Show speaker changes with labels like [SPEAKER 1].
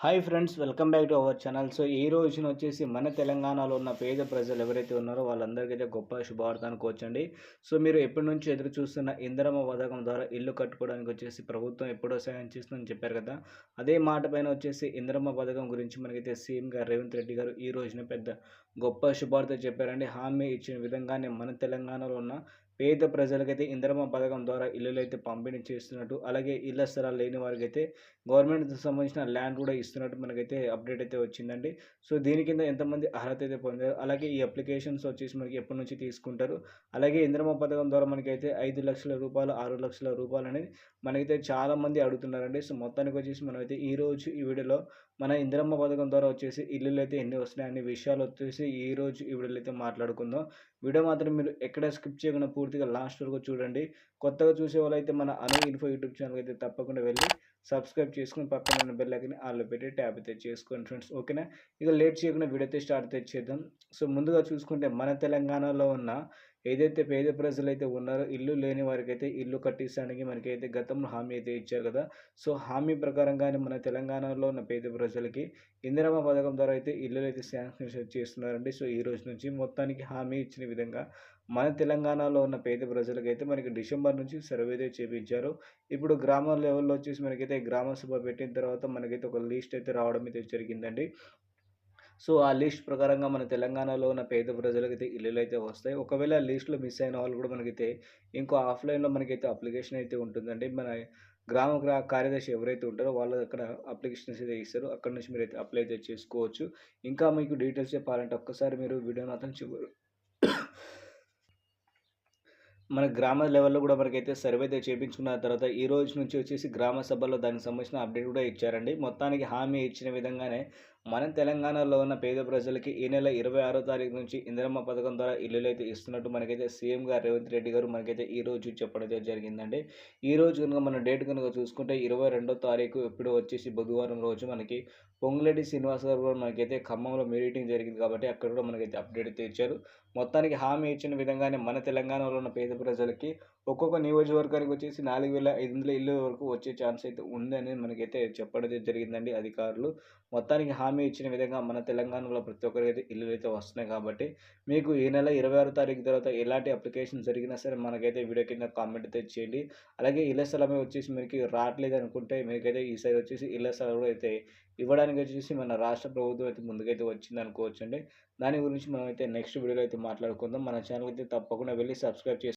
[SPEAKER 1] Hi friends welcome back to our channel so ఈ రోజున వచ్చేసి మన తెలంగాణలో ఉన్న పేద ప్రజలు ఎవరైతే ఉన్నారో వాళ్ళందరికైతే గొప్ప శుభార్థానికి వచ్చండి సో మీరు ఎప్పటి నుంచి ఎదురు చూస్తున్న ఇంద్రమ పథకం ద్వారా ఇల్లు కట్టుకోవడానికి వచ్చేసి ప్రభుత్వం ఎప్పుడో సాయం చేస్తుందని చెప్పారు కదా? అదే మాట పైన వచ్చేసి ఇంద్రమ పథకం గురించి మనకైతే సీఎం గారు రేవంత్ రెడ్డి గారు ఈ రోజున పెద్ద గొప్ప శుభార్త చెప్పారండి. హామీ ఇచ్చిన విధంగానే మన తెలంగాణలో ఉన్న పేద ప్రజలకైతే ఇందిరమ్మ పథకం ద్వారా ఇల్లులు అయితే పంపిణీ చేస్తున్నట్టు అలాగే ఇళ్ళ స్థలాలు లేని వారికి అయితే గవర్నమెంట్ సంబంధించిన ల్యాండ్ కూడా ఇస్తున్నట్టు మనకైతే అప్డేట్ అయితే వచ్చిందండి. సో దీని కింద ఎంతమంది అర్హత అయితే పొందారు అలాగే ఈ అప్లికేషన్స్ వచ్చేసి మనకి ఎప్పటి నుంచి తీసుకుంటారు అలాగే ఇందిరమ్మ పథకం ద్వారా మనకైతే ఐదు లక్షల రూపాయలు ఆరు లక్షల రూపాయలు అనేది మనకైతే చాలామంది అడుగుతున్నారండి. సో మొత్తానికి వచ్చేసి మనమైతే ఈరోజు ఈ వీడియోలో మన ఇంద్రమ్మ పథకం ద్వారా వచ్చేసి ఇల్లులు అయితే ఎన్ని వస్తున్నాయి అనే విషయాలు వచ్చేసి ఈ రోజు ఈ వీడియోలో అయితే మాట్లాడుకుందాం. వీడియో మాత్రం మీరు ఎక్కడ స్కిప్ చేయకుండా పూర్తిగా లాస్ట్ వరకు చూడండి. కొత్తగా చూసే వాళ్ళైతే మన అను ఇన్ఫో యూట్యూబ్ ఛానల్ అయితే తప్పకుండా వెళ్ళి సబ్స్క్రైబ్ చేసుకుని పక్కన ఉన్న బెల్ ఐకన్ ఆల్లో పెట్టి ట్యాబ్ అయితే చేసుకోండి ఫ్రెండ్స్ ఓకేనా ఇక లేట్ చేయకుండా వీడియో అయితే స్టార్ట్ అయితే చేద్దాం. సో ముందుగా చూసుకుంటే మన తెలంగాణలో ఉన్న ఏదైతే పేద ప్రజలు అయితే ఉన్నారో ఇల్లు లేని వారికి అయితే ఇల్లు కట్టించడానికి మనకైతే గతంలో హామీ అయితే ఇచ్చారు కదా. సో హామీ ప్రకారంగానే మన తెలంగాణలో ఉన్న పేద ప్రజలకి ఇందిరమ్మ పథకం ద్వారా అయితే ఇల్లు అయితే శాంక్షన్ చేస్తున్నారండి. సో ఈ రోజు నుంచి మొత్తానికి హామీ ఇచ్చిన విధంగా మన తెలంగాణలో ఉన్న పేద ప్రజలకైతే మనకి డిసెంబర్ నుంచి సర్వేదే చేపించారు. ఇప్పుడు గ్రామ లెవెల్లో వచ్చేసి మనకైతే గ్రామ సభ పెట్టిన తర్వాత మనకైతే ఒక లిస్ట్ అయితే రావడం అయితే జరిగిందండి. సో ఆ లిస్ట్ ప్రకారంగా మన తెలంగాణలో ఉన్న పేద ప్రజలకైతే ఇల్లులు అయితే వస్తాయి. ఒకవేళ లిస్ట్లో మిస్ అయిన వాళ్ళు కూడా మనకైతే ఇంకో ఆఫ్లైన్లో మనకైతే అప్లికేషన్ అయితే ఉంటుందండి. మన గ్రామ కార్యదర్శి ఎవరైతే ఉంటారో వాళ్ళు అక్కడ అప్లికేషన్స్ అయితే ఇస్తారు. అక్కడ నుంచి మీరు అయితే అప్లై అయితే చేసుకోవచ్చు. ఇంకా మీకు డీటెయిల్స్ చెప్పాలంటే ఒక్కసారి మీరు వీడియో మాత్రం చివరి మన గ్రామ లెవెల్లో కూడా మనకైతే సర్వే అయితే చేయించుకున్న తర్వాత ఈ రోజు నుంచి వచ్చేసి గ్రామ సభలో దానికి సంబంధించిన అప్డేట్ కూడా ఇచ్చారండి. మొత్తానికి హామీ ఇచ్చిన విధంగానే మన తెలంగాణలో ఉన్న పేద ప్రజలకి ఈ నెల ఇరవై ఆరో తారీఖు నుంచి ఇందిరమ్మ పథకం ద్వారా ఇల్లులు అయితే ఇస్తున్నట్టు మనకైతే సీఎం గారు రేవంత్ రెడ్డి గారు మనకైతే ఈ రోజు చెప్పడం జరిగిందండి. ఈ రోజు కనుక మన డేట్ కనుక చూసుకుంటే ఇరవై రెండో తారీఖు ఎప్పుడు వచ్చేసి బుధవారం రోజు మనకి పొంగులేటి శ్రీనివాస్ గారు కూడా మనకైతే ఖమ్మంలో మీటింగ్ జరిగింది కాబట్టి అక్కడ కూడా మనకైతే అప్డేట్ అయితే ఇచ్చారు. మొత్తానికి హామీ ఇచ్చిన విధంగానే మన తెలంగాణలో ఉన్న పేద ప్రజలకి ఒక్కొక్క నియోజకవర్గానికి వచ్చేసి నాలుగు వేల ఐదు వందల ఇల్లు వరకు వచ్చే ఛాన్స్ అయితే ఉందని మనకైతే చెప్పడం జరిగిందండి అధికారులు. మొత్తానికి హామీ హామీ ఇచ్చిన విధంగా మన తెలంగాణలో ప్రతి ఒక్కరికి ఇల్లు అయితే వస్తున్నాయి కాబట్టి మీకు ఈ నెల ఇరవై ఆరు తారీఖు తర్వాత ఎలాంటి అప్లికేషన్ జరిగినా సరే మనకైతే వీడియో కింద కామెంట్ అయితే చేయండి. అలాగే ఇళ్ళ స్థలమే వచ్చేసి మీకు రావట్లేదు అనుకుంటే మీకైతే ఈ సైడ్ వచ్చేసి ఇళ్ళ స్థలం అయితే ఇవ్వడానికి వచ్చేసి మన రాష్ట్ర ప్రభుత్వం అయితే ముందుకైతే వచ్చింది అనుకోవచ్చు అండి దాని గురించి మనం అయితే నెక్స్ట్ వీడియోలో అయితే మాట్లాడుకుందాం. మన ఛానల్ అయితే తప్పకుండా వెళ్ళి సబ్స్క్రైబ్ చేసి